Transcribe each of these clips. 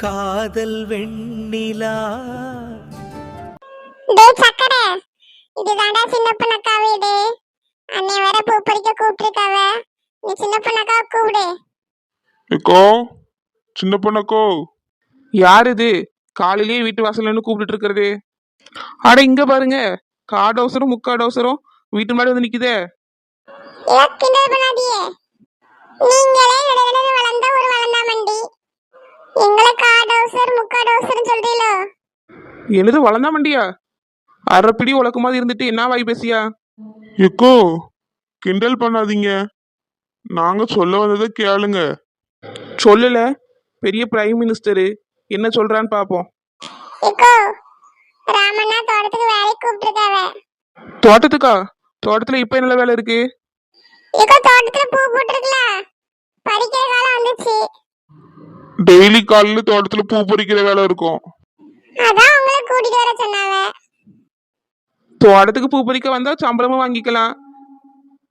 காதல் வெண்ணிலா. டேய் சக்கரை இதுதான்டா சின்ன பொண்ணக்கா வீடு அன்னை வர பூ பறிக்க கூப்பிட்டுருக்காவ. நீ சின்ன பொண்ணக்கா கூப்பிடு. ஏக்கோ சின்ன பொண்ணக்கோ. யார் இது? காலையிலேயே வீட்டு வாசல்ல நின்னு கூப்பிட்டு இருக்கிறது அட இங்க பாருங்க. காடு அவசரம் முக்காடு அவசரம் வீட்டு முன்னாடி வந்து நிக்குதே. ஏதோ கிண்டல் பண்ணாதியே நீங்களே நடுநடுன்னு வளர்ந்த ஒரு வளர்ந்தா மண்டி எங்களை காடோசர் சொல்றீங்களோ என்னது வளர்ந்தா மண்டியா அரைப்பிடி உலக்கு மாதிரி இருந்துட்டு என்ன வாய் பேசியா? எக்கோ கிண்டல் பண்ணாதீங்க. நாங்க சொல்ல வந்ததை கேளுங்க. சொல்லல. பெரிய பிரைம் மினிஸ்டரு என்ன சொல்றான்னு பாப்போம். ராமண்ணா தோட்டத்துக்கு வேலைக்கு கூப்பிட்டுருக்காவ. தோட்டத்துக்கா? தோட்டத்துல இப்ப என்ன வேலை இருக்கு? இக்கோ தோட்டத்துல பூ போட்டிருக்கல. பறிக்கிற காலம் வந்துச்சு. டெய்லி காலையில தோட்டத்துல பூ பறிக்கிற வேலை இருக்கும். அதான் உங்களை கூட்டிட்டு வர சொன்னாவ தோட்டத்துக்கு பூ பறிக்க வந்தா சம்பளமும் வாங்கிக்கலாம்.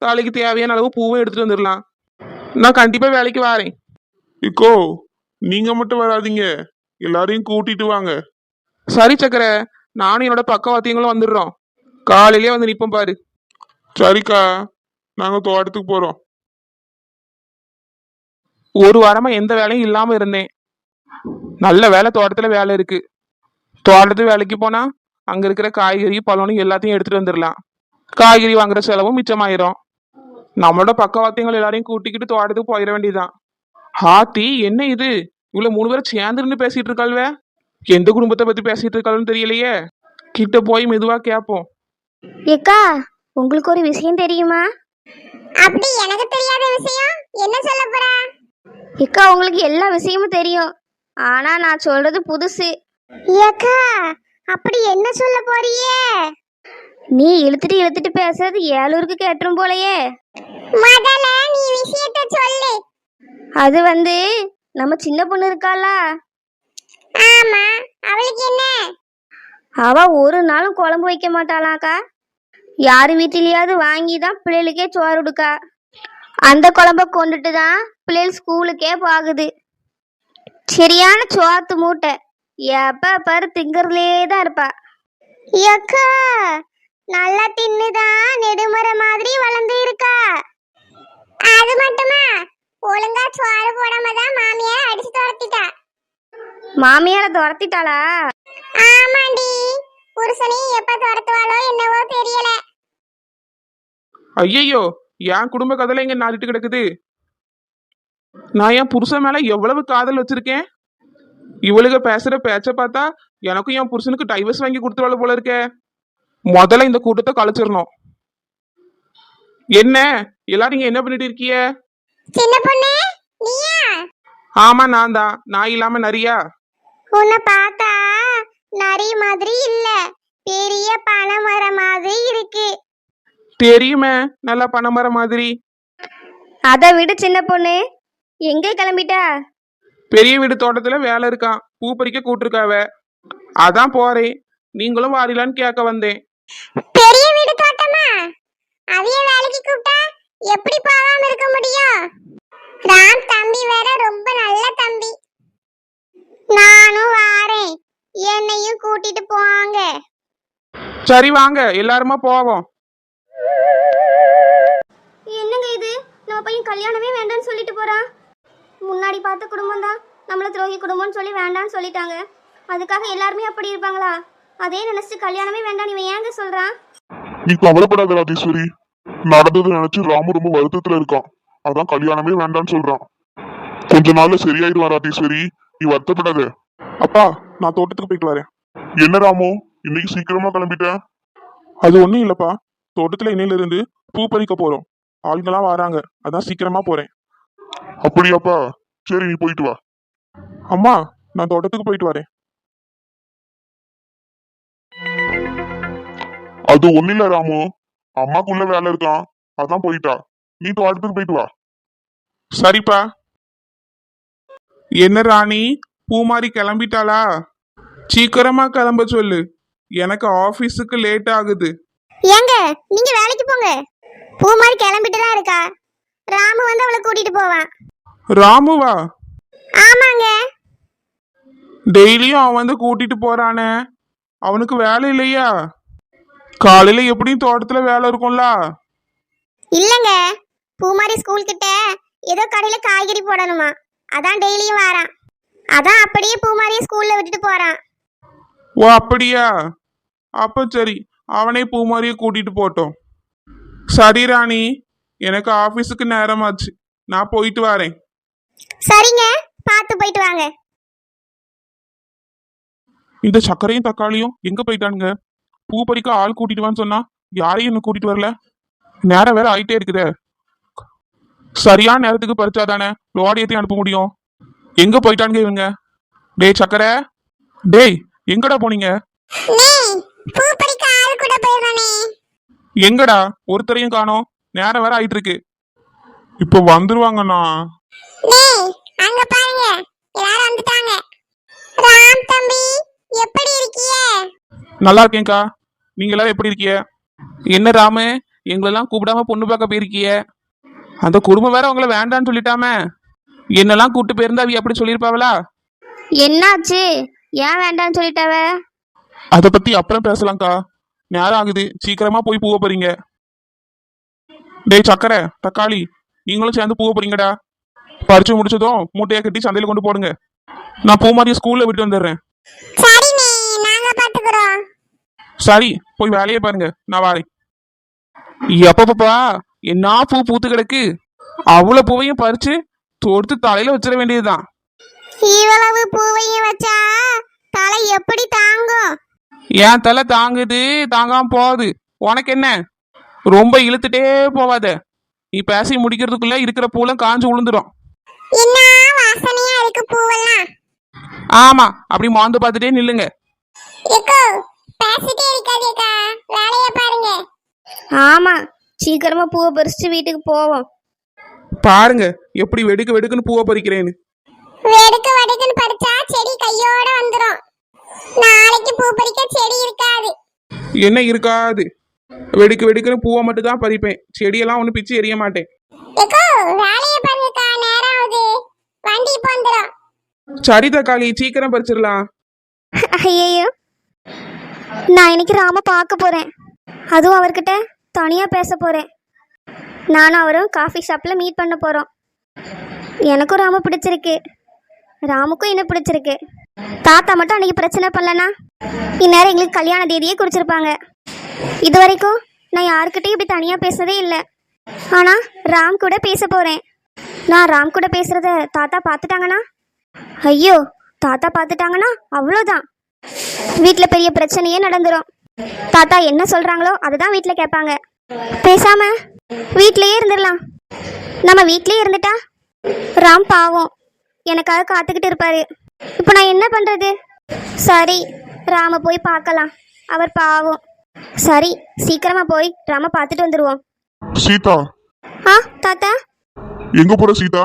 தாலிக்கு தேவையான அளவு பூவும் எடுத்துட்டு வந்துடலாம் நான் கண்டிப்பா வேலைக்கு வரேன். இக்கோ நீங்க மட்டும் வராதீங்க. எல்லாரையும் கூட்டிட்டு வாங்க. சரி சக்கரை நானும் என்னோட பக்கவாத்தியங்களும் வந்துடுறோம். காலையிலே வந்து நிப்போம் பாரு. சரிக்கா நாங்க தோட்டத்துக்கு போறோம். ஒரு வாரமா எந்த வேலையும் இல்லாம இருந்தேன். நல்ல வேலை தோட்டத்துல வேலை இருக்கு. தோட்டத்து வேலைக்கு போனா அங்க இருக்கிற காய்கறி பழம் எல்லாத்தையும் எடுத்துட்டு வந்துடலாம். காய்கறி வாங்குற செலவும் மிச்சமாயிரும். நம்மளோட பக்கவாத்தியங்கள் எல்லாரையும் கூட்டிக்கிட்டு தோட்டத்துக்கு போயிட வேண்டியதுதான். ஹாத்தி என்ன இது? இவ்வளவு மூணு பேரும் சேர்ந்து நின்னு பேசிட்டு இருக்காள்வே? எந்த குடும்பத்தை பத்தி பேசிட்டு இருக்காளுன்னு தெரியலையே. கிட்ட போய் மெதுவா கேட்போம் ஏக்கா உங்களுக்கு ஒரு விஷயம் தெரியுமா? அப்படி எனக்கு தெரியாத விஷயம்? என்ன சொல்ல போறா? ஏக்கா உங்களுக்கு எல்லா விஷயமும் தெரியும். ஆனா நான் சொல்றது புதுசு. ஏக்கா அப்படி என்ன சொல்ல போறியே நீ இழுத்துட்டு இழுத்துட்டு பேசுறது ஏழூருக்கு கேட்டுரும் போலயே. முதல்ல நீ விஷயத்த சொல்லு. அது வந்து நம்ம சின்ன பொண்ணு இருக்காளா ஆமா அவளுக்கு என்ன? அவ ஒரு நாளும் குழம்பு வைக்க மாட்டாளாக்கா. யார் வீட்டிலேயாவது வாங்கி தான் பிள்ளைகளுக்கே சோறு கொடுக்கா. அந்த குழம்ப கொண்டுட்டு தான் பிள்ளைகள் ஸ்கூலுக்கே போகுது. சரியான சோத்து மூட்டை. எப்ப பாரு திங்கறதுலே தான் இருப்பா. ஏக்கா நல்லா தின்னுதான் நெடுமுறை மாதிரி வளர்ந்து இருக்கா? அது மட்டுமா? ஒழுங்கா சோறு போடாம தான் மாமியார் அடிச்சு துரத்திட்டா. மாமியாரை துரத்திட்டாளா? ஆமாண்டி. புருஷனையும் எப்ப துரத்துவாளோ என்னவோ தெரியல. ஐயையோ என் குடும்ப கதையில இங்க நாடிட்டு கிடக்குது? நான் என் புருஷன் மேல எவ்வளவு காதல் வச்சிருக்கேன்? இவளுக பேசுற பேச்ச பார்த்தா எனக்கும் என் புருஷனுக்கு டைவர்ஸ் வாங்கி கொடுத்துருவாள் போல இருக்கே. முதல்ல இந்த கூட்டத்தை கலைச்சிடணும் என்ன? எல்லாரும் என்ன பண்ணிட்டு இருக்கீங்க? சின்ன பொண்ணு நீயா? ஆமா நான் தான். நான் இல்லாம நரியா? உன்னை பார்த்தா நரி மாதிரி இல்ல. பெரிய பனைமரம் மாதிரி இருக்கு. தெரியுமே நல்லா பணமர மாதிரி. அதை விட சின்ன பொண்ணு. எங்கே கிளம்பிட்டா? பெரிய வீடு தோட்டத்துல வேலை இருக்கான் பூ பறிக்க கூட்டிருக்காவ. அதான் போறேன். நீங்களும் வாரிலான்னு கேட்க வந்தேன். பெரிய வீடு தோட்டமா? அவிய வேலைக்கு கூப்பிட்டா எப்படி போகாம இருக்க முடியும்? ராம் தம்பி வேற ரொம்ப நல்ல தம்பி. நானும் வாரேன். என்னையும் கூட்டிட்டு போவாங்க சரி வாங்க எல்லாருமா போவோம். கல்யாணமே வேண்டாம்னு சொல்லிட்டு போறான் முன்னாடி பார்த்த குடும்பம் தான். நம்மள துரோகி குடும்பம்னு சொல்லி வேண்டாம்னு சொல்லிட்டாங்க. அதுக்காக எல்லாருமே அப்படி இருப்பாங்களா? அதே நினைச்சிட்டு கல்யாணமே வேண்டாம் இவன் ஏங்க சொல்றான் நீ கவலைப்படாத ராஜேஸ்வரி. நடந்ததை நினைச்சு ராமு ரொம்ப வருத்தத்துல இருக்கான். அதான் கல்யாணமே வேண்டாம்னு சொல்றான். கொஞ்ச நாள்ல சரியாயிடுவான் ராஜேஸ்வரி. நீ வருத்தப்படாத. அப்பா நான் தோட்டத்துக்கு போயிட்டு வரேன். என்ன ராமு? இன்னைக்கு சீக்கிரமா கிளம்பிட்ட? அது ஒண்ணும் இல்லப்பா. தோட்டத்துல இன்னையில இருந்து பூ பறிக்க போறோம். ஆளுங்கெல்லாம் வராங்க. அதான் சீக்கிரமா போறேன். அப்படியாப்பா? சரி நீ போயிட்டு வா. அம்மா நான் தோட்டத்துக்கு போயிட்டு வரேன். அது ஒண்ணு இல்ல ராமு. அம்மாக்குள்ள வேலை இருக்கான். அதான் போயிட்டா. நீ தோட்டத்துக்கு போயிட்டு வா. சரிப்பா. என்ன ராணி? பூமாரி கிளம்பிட்டாளா? சீக்கிரமா கிளம்ப சொல்லு. எனக்கு ஆபீஸுக்கு லேட் ஆகுது. ஏங்க நீங்க வேலைக்கு போங்க. பூ மாதிரி கிளம்பிட்டு தான் இருக்கா? ராமு வந்து அவளை கூட்டிட்டு போவான் ராமுவா? ஆமாங்க. டெய்லியும் அவன் வந்து கூட்டிட்டு போறானே. அவனுக்கு வேலை இல்லையா? காலையில எப்படியும் தோட்டத்துல வேலை இருக்கும்ல? இல்லங்க. பூமாரி ஸ்கூல் கிட்ட ஏதோ கடையில காய்கறி போடணுமா. அதான் டெய்லியும் வாரான். அதான் அப்படியே பூமாரியை ஸ்கூல்ல விட்டுட்டு போறான். ஓ அப்படியா? அப்ப சரி அவனே பூமாரியை கூட்டிட்டு போட்டோம் சரி ராணி. எனக்கு ஆபீஸுக்கு நேரமாச்சு. நான் போயிட்டு வரேன். சரிங்க. பார்த்து போயிட்டு வாங்க. இந்த சர்க்கரையும் தக்காளியும் எங்க போயிட்டானுங்க? பூ பறிக்க ஆள் கூட்டிட்டு வான்னு சொன்னா யாரையும் இன்னும் கூட்டிட்டு வரல? நேரம் வேற ஆயிட்டே இருக்குதே. சரியான நேரத்துக்கு பறிச்சாதானே லோடு ஏத்தி அனுப்ப முடியும்? எங்க போயிட்டானுங்க இவங்க? டேய் சக்கரை டேய் எங்கடா போனீங்க? பூ பறிக்க எங்கடா? ஒருத்தரையும் காணோம். நேரம் வேற ஆயிட்டு இருக்கு இப்போ வந்துருவாங்கண்ணா. அங்க பாருங்க. எல்லாரும் வந்துட்டாங்க. ராம் தம்பி எப்படி இருக்கியே? நல்லா இருக்கேன்க்கா. நீங்க எல்லாரும் எப்படி இருக்கீங்க என்ன ராமு? எங்களெல்லாம் கூப்பிடாம பொண்ணு பார்க்க போயிருக்கிய? அந்த குடும்பம் வேற உங்களை வேண்டான்னு சொல்லிட்டாமே. என்னெல்லாம் கூட்டு போயிருந்தா அவ அப்படி சொல்லியிருப்பாவளா? என்னாச்சு? ஏன் வேண்டாம்னு சொல்லிட்டாவ? அதை பத்தி அப்புறம் பேசலாம்க்கா. நேரம் ஆகுது சீக்கிரமா போய் பூவ போறீங்க. டேய் சக்கரை தக்காளி நீங்களும் சேர்ந்து பூவ போறீங்கடா. பறிச்சு முடிச்சதும் மூட்டையை கட்டி சந்தையில கொண்டு போடுங்க. நான் பூ மாதிரி ஸ்கூல்ல விட்டு வந்துடுறேன். சரி போய் வேலையை பாருங்க. நான் வாரேன். எப்பப்பா என்ன பூ பூத்து கிடக்கு? அவ்வளவு பூவையும் பறிச்சு தொடுத்து தலையில வச்சிட வேண்டியதுதான். இவ்வளவு பூவையும் வச்சா தலை எப்படி தாங்கும்? என் தலை தாங்குது தாங்காம போகுது. உனக்கு என்ன ரொம்ப இழுத்துட்டே போவாத நீ பேசி முடிக்கிறதுக்குள்ள இருக்கிற பூலாம் காஞ்சு விழுந்துடும் என்ன வாசனையா இருக்கு பூவெல்லாம்? ஆமா அப்படி மாந்து பார்த்துட்டே நில்லுங்க. ஆமா சீக்கிரமா பூவை பறிச்சுட்டு வீட்டுக்கு போவோம். பாருங்க எப்படி வெடுக்கு வெடுக்குன்னு பூவை பறிக்கிறேன்னு. வெடுக்கு வடுக்குன்னு பறிச்சா செடி கையோட வந்துரும். நாளைக்கு பூ பறிக்க செடி இருக்காது. என்ன இருக்காது? வெடுக்கு வெடுக்குன்னு பூவை மட்டும் தான் பறிப்பேன். செடியெல்லாம் ஒன்றும் பிச்சு எறிய மாட்டேன். வேலைய பாருங்கக்கா நேரம் ஆகுது. வண்டி இப்போ வந்துரும். சரி தக்காளி சீக்கிரம் பறிச்சிடலாம். ஐயோ நான் இன்னைக்கு ராம பார்க்க போறேன். அதுவும் அவர்கிட்ட தனியா பேச போறேன். நானும் அவரும் காஃபி ஷாப்ல மீட் பண்ண போறோம். எனக்கும் ராம பிடிச்சிருக்கு. ராமுக்கும் என்ன பிடிச்சிருக்கு? தாத்தா மட்டும் அன்னைக்கு பிரச்சனை பண்ணலனா? இந்நேரம் எங்களுக்கு கல்யாண தேதியே குறிச்சிருப்பாங்க. இது வரைக்கும் நான் யாருக்கிட்டையும் இப்படி தனியாக பேசுறதே இல்லை. ஆனால் ராம் கூட பேச போகிறேன் நான் ராம் கூட பேசுகிறத தாத்தா பார்த்துட்டாங்கண்ணா ஐயோ தாத்தா பார்த்துட்டாங்கன்னா அவ்வளோதான் வீட்டில் பெரிய பிரச்சனையே நடந்துரும். தாத்தா என்ன சொல்கிறாங்களோ அதுதான் வீட்டில் கேட்பாங்க. பேசாம வீட்டிலையே இருந்துடலாம் நம்ம வீட்டிலே இருந்துட்டா? ராம் பாவம். எனக்காக காத்துக்கிட்டு இருப்பாரு. இப்போ நான் என்ன பண்ணுறது சரி ராம போய் பார்க்கலாம். அவர் பாவம். சரி சீக்கிரமா போய் ராம பார்த்துட்டு வந்துடுவோம் சீதா. ஆ தாத்தா? எங்க போற சீதா?